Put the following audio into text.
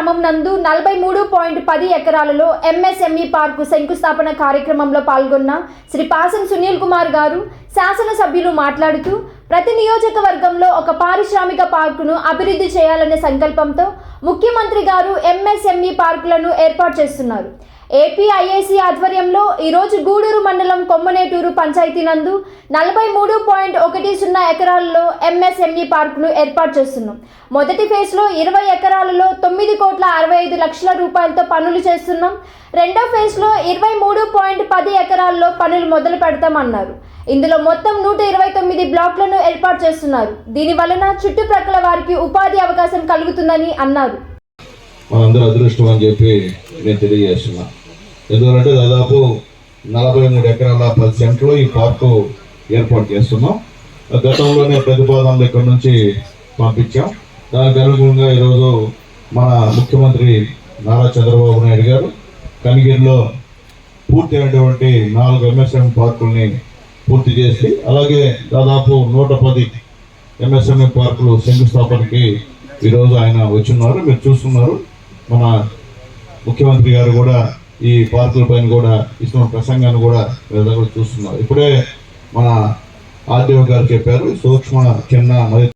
గ్రామం నందు నలభై మూడు పాయింట్ పది ఎకరాలలో ఎంఎస్ఎంఈ పార్కు శంకుస్థాపన కార్యక్రమంలో పాల్గొన్న శ్రీ పాసం సునీల్ కుమార్ గారు శాసనసభ్యులు మాట్లాడుతూ ప్రతి నియోజకవర్గంలో ఒక పారిశ్రామిక పార్కును అభివృద్ధి చేయాలనే సంకల్పంతో ముఖ్యమంత్రి గారు ఎంఎస్ఎంఈ పార్కులను ఏర్పాటు చేస్తున్నారు. ఏపీఐఏసీ ఆధ్వర్యంలో ఈరోజు గూడూరు మండలం కొమ్మనేటూరు పంచాయతీ నందు నలభై మూడు పాయింట్ ఒకటి సున్నా ఎకరాలలో ఎంఎస్ఎంఈ పార్కును ఏర్పాటు చేస్తున్నాం. మొదటి ఫేజ్లో ఇరవై ఎకరాలలో తొమ్మిది కోట్ల అరవై ఐదు లక్షల రూపాయలతో పనులు చేస్తున్నాం. రెండో ఫేజ్లో ఇరవై మూడు పాయింట్ పది ఎకరాల్లో పనులు మొదలు పెడతామన్నారు. ఇందులో మొత్తం నూట ఇరవై తొమ్మిది బ్లాక్లను ఏర్పాటు చేస్తున్నారు. దీని వలన చుట్టుప్రక్కల వారికి ఉపాధి అవకాశం కలుగుతుందని అన్నారు. మనందరూ అదృష్టం అని చెప్పి నేను తెలియజేస్తున్నా. ఎందుకంటే దాదాపు నలభై మూడు ఎకరాల పది సెంట్లో ఈ పార్కు ఏర్పాటు చేస్తున్నాం. గతంలోనే ప్రతిపాదనలు ఇక్కడ నుంచి పంపించాం. దానికి అనుగుణంగా ఈరోజు మన ముఖ్యమంత్రి నారా చంద్రబాబు నాయుడు గారు కనిగిరిలో పూర్తి అయినటువంటి నాలుగు ఎంఎస్ఎం పార్కుల్ని పూర్తి చేసి అలాగే దాదాపు నూట పది ఎంఎస్ఎంఈ పార్కులు శంకుస్థాపనకి ఈరోజు ఆయన వచ్చిన్నారు. మీరు చూస్తున్నారు మన ముఖ్యమంత్రి గారు కూడా ఈ పార్కుల పైన కూడా ఇస్తున్న ప్రసంగాన్ని కూడా మీరు చూస్తున్నారు. ఇప్పుడే మన ఆర్డీఓ గారు చెప్పారు సూక్ష్మ చిన్న మరియు